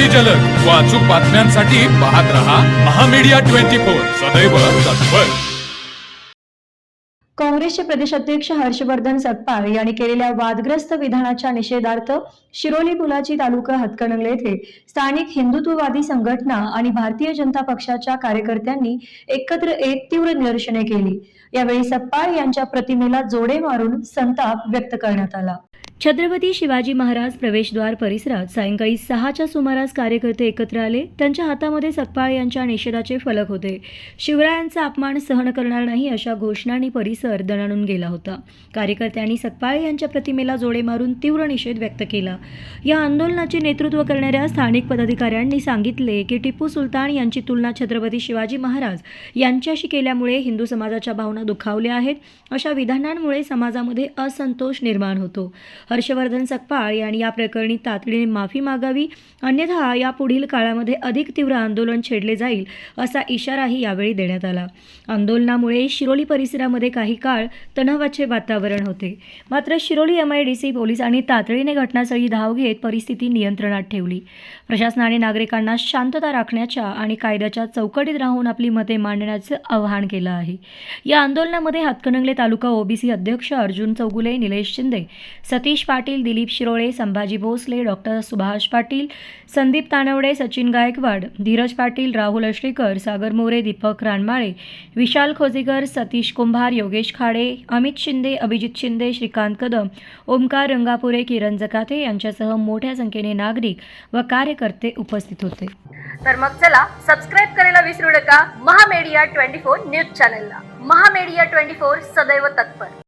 अति जलद. व अचूक बातम्यांसाठी पाहत रहा महामीडिया ट्वेंटी फोर. सदैव तत्पर. काँग्रेसचे प्रदेशाध्यक्ष हर्षवर्धन सतपाळ यांनी केलेल्या वादग्रस्त विधानाच्या निषेधार्थ शिरोली पुलाची तालुका हतकणंगले येथे स्थानिक हिंदुत्ववादी संघटना आणि भारतीय जनता पक्षाच्या कार्यकर्त्यांनी एकत्र एक तीव्र निदर्शने केली. यावेळी सपकाळ यांच्या प्रतिमेला जोडे मारून संताप व्यक्त करण्यात आला. छत्रपती शिवाजी महाराज प्रवेशद्वार परिसरात सायंकाळी सहाच्या सुमारास कार्यकर्ते एकत्र आले. त्यांच्या हातामध्ये सकपाळ यांच्या निषेधाचे फलक होते. शिवरायांचा अपमान सहन करणार नाही अशा घोषणांनी परिसर दणाणून गेला होता. कार्यकर्त्यांनी सकपाळ यांच्या प्रतिमेला जोडे मारून तीव्र निषेध व्यक्त केला. या आंदोलनाचे नेतृत्व करणाऱ्या स्थानिक पदाधिकाऱ्यांनी सांगितले की टिपू सुलतान यांची तुलना छत्रपती शिवाजी महाराज यांच्याशी केल्यामुळे हिंदू समाजाच्या भावना दुखावल्या आहेत. अशा विधानांमुळे समाजामध्ये असंतोष निर्माण होतो. हर्षवर्धन सकपाळ यांनी या प्रकरणी तातडीने माफी मागावी अन्यथा यापुढील काळामध्ये अधिक तीव्र आंदोलन छेडले जाईल असा इशाराही यावेळी देण्यात आला. आंदोलनामुळे शिरोली परिसरामध्ये काही काळ तणावाचे वातावरण होते. मात्र Shiroli M I D C पोलिसांनी तातडीने घटनास्थळी धाव घेत परिस्थिती नियंत्रणात ठेवली. प्रशासनाने नागरिकांना शांतता राखण्याच्या आणि कायद्याच्या चौकटीत राहून आपली मते मांडण्याचं आवाहन केलं आहे. या आंदोलनामध्ये हातकणंगले तालुका ओबीसी अध्यक्ष अर्जुन चौगुले निलेश शिंदे सतीश पाटील दिलीप शिरोळे संभाजी भोसले डॉक्टर सुभाष पाटील संदीप तानवडे सचिन गायकवाड धीरज पाटील राहुल अश्रीकर सागर मोरे दीपक रानमाळे विशाल खोजेकर सतीश कुंभार योगेश खाडे अमित शिंदे अभिजित शिंदे श्रीकांत कदम ओमकार रंगापुरे किरण जकाते यांच्यासह मोठ्या संख्येने नागरिक व कार्यकर्ते उपस्थित होते. तर मग चला सबस्क्राईब करायला विसरू नका. महामेडिया ट्वेंटी फोर न्यूज चॅनलला. महामेडिया ट्वेंटी फोर सदैव तत्पर.